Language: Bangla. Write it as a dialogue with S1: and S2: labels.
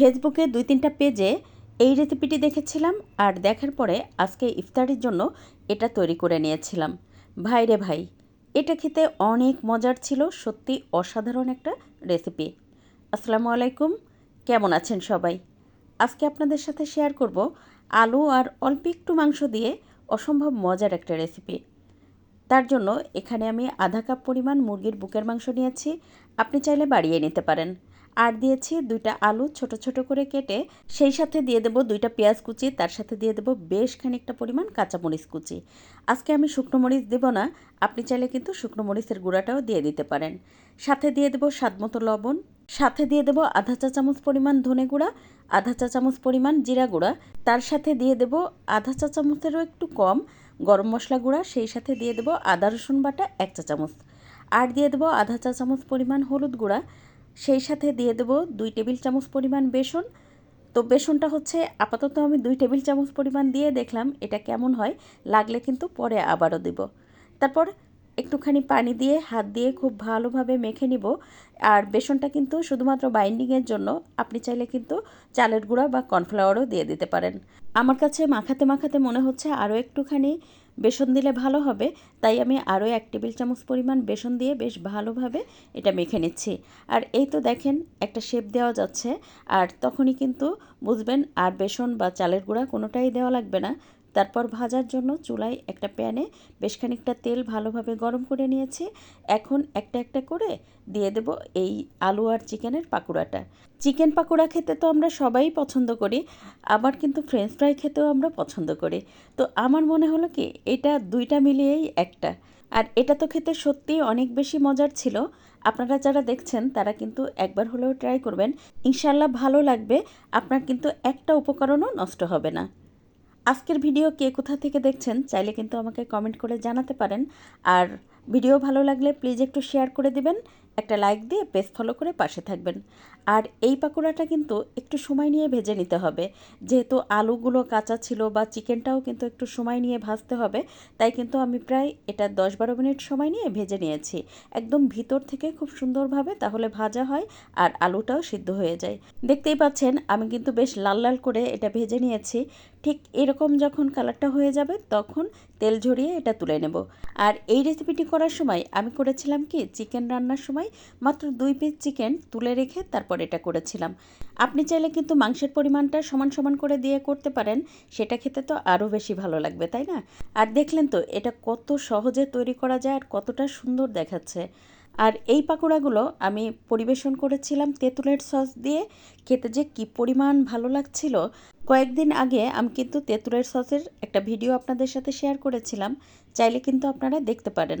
S1: ফেসবুকে দুই তিনটা পেজে এই রেসিপিটি দেখেছিলাম আর দেখার পরে আজকে ইফতারের জন্য এটা তৈরি করে নিয়েছিলাম। ভাই রে ভাই, এটা খেতে অনেক মজার ছিল, সত্যি অসাধারণ একটা রেসিপি আসসালামু আলাইকুম, কেমন আছেন সবাই? আজকে আপনাদের সাথে শেয়ার করব আলু আর অল্প একটু মাংস দিয়ে অসম্ভব মজার একটা রেসিপি তার জন্য এখানে আমি আধা কাপ পরিমাণ মুরগির বুকের মাংস নিয়েছি, আপনি চাইলে বাড়িয়ে নিতে পারেন। আর দিয়েছি দুইটা আলু ছোট ছোট করে কেটে, সেই সাথে দিয়ে দেবো দুইটা পেঁয়াজ কুচি, তার সাথে দিয়ে দেবো বেশ খানিকটা পরিমাণ কাঁচামরিচ কুচি। আজকে আমি শুকনো মরিচ দেবো না, আপনি চাইলে কিন্তু শুকনো মরিচের গুঁড়াটাও দিয়ে দিতে পারেন। সাথে দিয়ে দেবো স্বাদ মতো লবণ, সাথে দিয়ে দেবো আধা চা চামচ পরিমাণ ধনে গুঁড়া, আধা চা চামচ পরিমাণ জিরা গুঁড়া, তার সাথে দিয়ে দেবো আধা চা চামচেরও একটু কম গরম মশলা গুঁড়া, সেই সাথে দিয়ে দেবো আদা রসুন বাটা এক চা চামচ। আর দিয়ে দেবো আধা চা চামচ পরিমাণ হলুদ গুঁড়া সেই সাথে দিয়ে দেবো দুই টেবিল চামচ পরিমাণ বেসন। তো বেসনটা হচ্ছে আপাতত আমি দুই টেবিল চামচ পরিমাণ দিয়ে দেখলাম এটা কেমন হয়, লাগলে কিন্তু পরে আবারও দেব। তারপর একটুখানি পানি দিয়ে হাত দিয়ে খুব ভালোভাবে মেখে নিব। আর বেসনটা কিন্তু শুধুমাত্র বাইন্ডিংয়ের জন্য আপনি চাইলে কিন্তু চালের গুঁড়া বা কর্নফ্লাওয়ারও দিয়ে দিতে পারেন। আমার কাছে মাখাতে মাখাতে মনে হচ্ছে আরও একটুখানি বেসন দিলে ভালো হবে, তাই আমি আরও এক টেবিল চামচ পরিমাণ বেসন দিয়ে বেশ ভালোভাবে এটা মেখে নিচ্ছি। আর এই তো দেখেন একটা শেপ দেওয়া যাচ্ছে, আর তখনই কিন্তু বুঝবেন আর বেসন বা চালের গুঁড়া কোনোটাই দেওয়া লাগবে না। তারপর ভাজার জন্য চুলায় একটা প্যানে বেশ খানিকটা তেল ভালোভাবে গরম করে নিয়েছি। এখন একটা একটা করে দিয়ে দেব এই আলু আর চিকেনের পাকোড়াটা। চিকেন পাকোড়া খেতে তো আমরা সবাই পছন্দ করি, আবার কিন্তু ফ্রেঞ্চ ফ্রাই খেতেও আমরা পছন্দ করি। তো আমার মনে হলো কি, এটা দুইটা মিলিয়েই একটা। আর এটা তো খেতে সত্যিই অনেক বেশি মজার ছিল। আপনারা যারা দেখছেন, তারা কিন্তু একবার হলেও ট্রাই করবেন। ইনশাল্লাহ ভালো লাগবে। আপনার কিন্তু একটা উপকরণও নষ্ট হবে না। আজকের ভিডিও কে কোথা থেকে দেখছেন চাইলে কিন্তু আমাকে কমেন্ট করে জানাতে পারেন। আর ভিডিও ভালো লাগলে প্লিজ একটু শেয়ার করে দিবেন। একটা লাইক দিয়ে পেজ ফলো করে পাশে থাকবেন। আর এই পাকোড়াটা কিন্তু একটু সময় নিয়ে ভেজে নিতে হবে। যেহেতু আলুগুলো কাঁচা ছিল বা চিকেনটাও কিন্তু একটু সময় নিয়ে ভাজতে হবে, তাই কিন্তু আমি প্রায় এটা দশ বারো মিনিট সময় নিয়ে ভেজে নিয়েছি। একদম ভিতর থেকে খুব সুন্দরভাবে তাহলে ভাজা হয় আর আলুটাও সিদ্ধ হয়ে যায়। দেখতেই পাচ্ছেন, আমি কিন্তু বেশ লাল লাল করে এটা ভেজে নিয়েছি। ঠিক এরকম যখন কালারটা হয়ে যাবে তখন তেল ঝরিয়ে এটা তুলে নেব। আর এই রেসিপিটি করার সময় আমি করেছিলাম কি চিকেন রান্নার সময় মাত্র দুই পিস চিকেন তুলে রেখে তারপর এটা করেছিলাম। আপনি চাইলে কিন্তু মাংসের পরিমাণটা সমান সমান করে দিয়ে করতে পারেন, সেটা খেতে তো আরও বেশি ভালো লাগবে, তাই না? আর দেখলেন তো, এটা কত সহজে তৈরি করা যায় আর কতটা সুন্দর দেখাচ্ছে। আর এই পাকোড়াগুলো আমি পরিবেশন করেছিলাম তেঁতুলের সস দিয়ে। খেতে যে কী পরিমাণ ভালো লাগছিল। কয়েকদিন আগে আমি কিন্তু তেঁতুলের সসের একটা ভিডিও আপনাদের সাথে শেয়ার করেছিলাম, চাইলে কিন্তু আপনারা দেখতে পারেন।